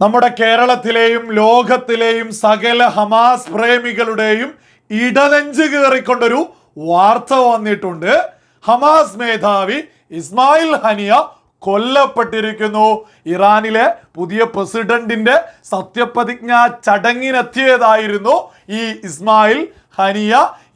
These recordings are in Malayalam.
നമ്മുടെ കേരളത്തിലെയും ലോകത്തിലെയും സകല ഹമാസ് പ്രേമികളുടെയും ഇടനെഞ്ച് കയറിക്കൊണ്ടൊരു വാർത്ത വന്നിട്ടുണ്ട്. ഹമാസ് മേധാവി ഇസ്മായിൽ ഹനിയ കൊല്ലപ്പെട്ടിരിക്കുന്നു. ഇറാനിലെ പുതിയ പ്രസിഡന്റിന്റെ സത്യപ്രതിജ്ഞ ചടങ്ങിനെത്തിയതായിരുന്നു ഈ ഇസ്മായിൽ ഹനിയ.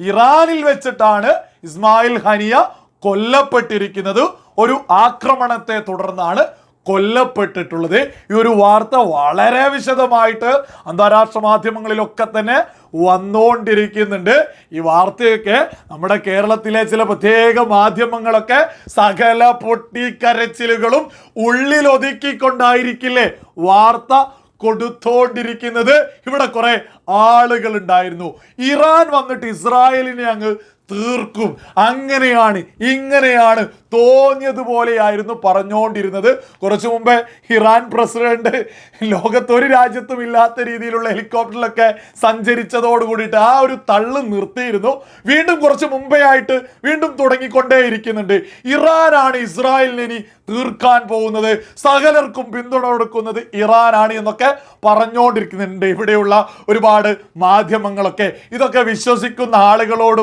ഇറാനിൽ വെച്ചിട്ടാണ് ഇസ്മായിൽ ഹനിയ കൊല്ലപ്പെട്ടിരിക്കുന്നത്. ഒരു ആക്രമണത്തെ തുടർന്നാണ് കൊല്ലപ്പെട്ടിട്ടുള്ളത്. ഈ ഒരു വാർത്ത വളരെ വിശദമായിട്ട് അന്താരാഷ്ട്ര മാധ്യമങ്ങളിലൊക്കെ തന്നെ വന്നുകൊണ്ടിരിക്കുന്നുണ്ട്. ഈ വാർത്തയൊക്കെ നമ്മുടെ കേരളത്തിലെ ചില പ്രത്യേക മാധ്യമങ്ങളൊക്കെ സകല പൊട്ടിക്കരച്ചിലുകളും ഉള്ളിലൊതുക്കിക്കൊണ്ടായിരിക്കില്ലേ വാർത്ത കൊടുത്തോണ്ടിരിക്കുന്നത്. ഇവിടെ കുറെ ആളുകൾ ഉണ്ടായിരുന്നു. ഇറാൻ വന്നിട്ട് ഇസ്രായേലിനെ അങ്ങ് തീർക്കും. അങ്ങനെയാണ് ഇങ്ങനെയാണ് തോന്നിയതുപോലെയായിരുന്നു പറഞ്ഞുകൊണ്ടിരുന്നത്. കുറച്ചു മുമ്പേ ഇറാൻ പ്രസിഡന്റ് ലോകത്തൊരു രാജ്യത്തും ഇല്ലാത്ത രീതിയിലുള്ള ഹെലികോപ്റ്ററിലൊക്കെ സഞ്ചരിച്ചതോട് കൂടിയിട്ട് ആ ഒരു തള്ളു നിർത്തിയിരുന്നു. വീണ്ടും കുറച്ച് മുമ്പേ ആയിട്ട് വീണ്ടും തുടങ്ങിക്കൊണ്ടേയിരിക്കുന്നുണ്ട് ഇറാനാണ് ഇസ്രായേലിന് ഇനി തീർക്കാൻ പോകുന്നത്. സകലർക്കും പിന്തുണ കൊടുക്കുന്നത് ഇറാനാണ് എന്നൊക്കെ പറഞ്ഞുകൊണ്ടിരിക്കുന്നുണ്ട്. ഇവിടെയുള്ള ഒരുപാട് മാധ്യമങ്ങളൊക്കെ. ഇതൊക്കെ വിശ്വസിക്കുന്ന ആളുകളോട്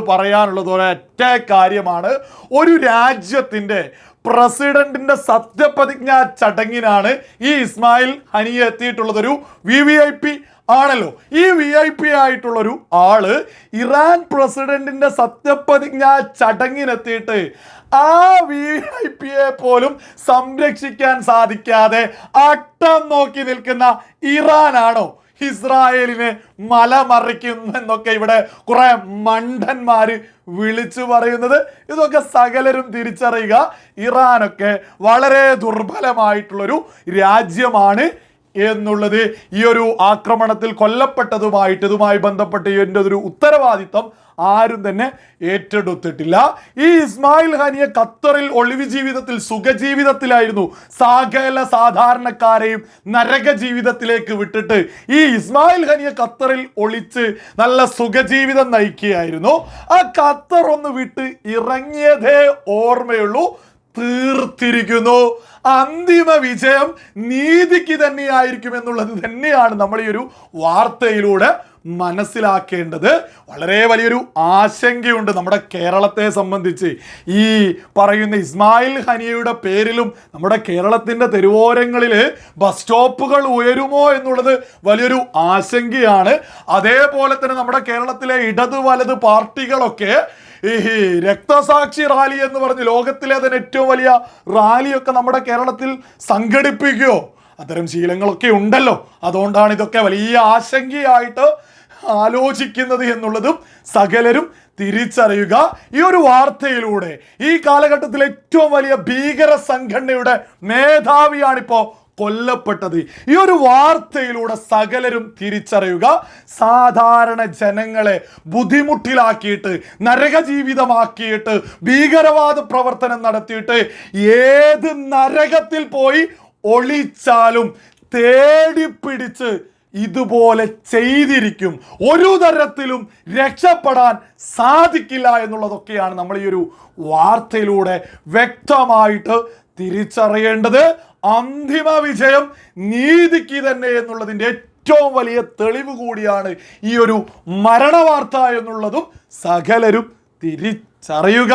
പറയാനുള്ളത് ഒരൊറ്റ കാര്യമാണ്. ഒരു രാജ്യത്തിന്റെ പ്രസിഡന്റിന്റെ സത്യപ്രതിജ്ഞാ ചടങ്ങിനാണ് ഈ ഇസ്മായിൽ ഹനിയ എത്തിയിട്ടുള്ളത് ഒരു വി വി ഐ പി ആണല്ലോ. ഈ വി ഐ പി ആയിട്ടുള്ളൊരു ആൾ ഇറാൻ പ്രസിഡന്റിന്റെ സത്യപ്രതിജ്ഞാ ചടങ്ങിനെത്തിയിട്ട് ആ വി ഐ പിയെ പോലും സംരക്ഷിക്കാൻ സാധിക്കാതെ അട്ടം നോക്കി നിൽക്കുന്ന ഇറാനാണോ? ഇസ്രായേലിനെ മലമറിക്കും എന്നൊക്കെ ഇവിടെ കുറെ മണ്ടന്മാർ വിളിച്ചു പറയുന്നത്. ഇതൊക്കെ സകലരും തിരിച്ചറിയുക. ഇറാനൊക്കെ വളരെ ദുർബലമായിട്ടുള്ളൊരു രാജ്യമാണ്. എന്നുള്ളത് ഈ ഒരു ആക്രമണത്തിൽ കൊല്ലപ്പെട്ടതുമായിട്ട് ഇതുമായി ബന്ധപ്പെട്ട് എന്റെ ഒരു ഉത്തരവാദിത്തം ആരും തന്നെ ഏറ്റെടുത്തിട്ടില്ല. ഈ ഇസ്മായിൽ ഖാനിയ ഖത്തറിൽ ഒളിവ് ജീവിതത്തിൽ സുഖജീവിതത്തിലായിരുന്നു. സകല സാധാരണക്കാരെയും നരക ജീവിതത്തിലേക്ക് വിട്ടിട്ട് ഈ ഇസ്മായിൽ ഖാനിയ ഖത്തറിൽ ഒളിച്ച് നല്ല സുഖജീവിതം നയിക്കുകയായിരുന്നു. ആ ഖത്തർ ഒന്ന് വിട്ട് ഇറങ്ങിയതേ ഓർമ്മയുള്ളൂ. തീർത്തിരിക്കുന്നു. അന്തിമ വിജയം നീതിക്ക് തന്നെയായിരിക്കും എന്നുള്ളത് തന്നെയാണ് നമ്മൾ ഈ ഒരു വാർത്തയിലൂടെ മനസ്സിലാക്കേണ്ടത്. വളരെ വലിയൊരു ആശങ്കയുണ്ട് നമ്മുടെ കേരളത്തെ സംബന്ധിച്ച്. ഈ പറയുന്ന ഇസ്മായിൽ ഹനിയയുടെ പേരിലും നമ്മുടെ കേരളത്തിന്റെ തെരുവോരങ്ങളിൽ ബസ് സ്റ്റോപ്പുകൾ ഉയരുമോ എന്നുള്ളത് വലിയൊരു ആശങ്കയാണ്. അതേപോലെ തന്നെ നമ്മുടെ കേരളത്തിലെ ഇടത് വലത് പാർട്ടികളൊക്കെ ഈ രക്തസാക്ഷി റാലി എന്ന് പറഞ്ഞ് ലോകത്തിലെ തന്നെ ഏറ്റവും വലിയ റാലിയൊക്കെ നമ്മുടെ കേരളത്തിൽ സംഘടിപ്പിക്കുകയോ അത്തരം ശീലങ്ങളൊക്കെ ഉണ്ടല്ലോ. അതുകൊണ്ടാണ് ഇതൊക്കെ വലിയ ആശങ്കയായിട്ട് ആലോചിക്കുന്നത് എന്നുള്ളതും സകലരും തിരിച്ചറിയുക. ഈ ഒരു വാർത്തയിലൂടെ ഈ കാലഘട്ടത്തിലെ ഏറ്റവും വലിയ ഭീകര സംഘടനയുടെ മേധാവിയാണിപ്പോ കൊല്ലപ്പെട്ടത്. ഈ ഒരു വാർത്തയിലൂടെ സകലരും തിരിച്ചറിയുക. സാധാരണ ജനങ്ങളെ ബുദ്ധിമുട്ടിലാക്കിയിട്ട് നരക ജീവിതമാക്കിയിട്ട് ഭീകരവാദ പ്രവർത്തനം നടത്തിയിട്ട് ഏത് നരകത്തിൽ പോയി ഒളിച്ചാലും തേടിപ്പിടിച്ച് ഇതുപോലെ ചെയ്തിരിക്കും. ഒരു തരത്തിലും രക്ഷപ്പെടാൻ സാധിക്കില്ല എന്നുള്ളതൊക്കെയാണ് നമ്മൾ ഈ ഒരു വാർത്തയിലൂടെ വ്യക്തമായിട്ട് തിരിച്ചറിയേണ്ടത് അന്തിമ വിജയം നീതിക്ക് തന്നെ എന്നുള്ളതിന്റെ ഏറ്റവും വലിയ തെളിവ് കൂടിയാണ് ഈ ഒരു മരണവാർത്ത എന്നുള്ളതും സകലരും തിരിച്ചറിയുക.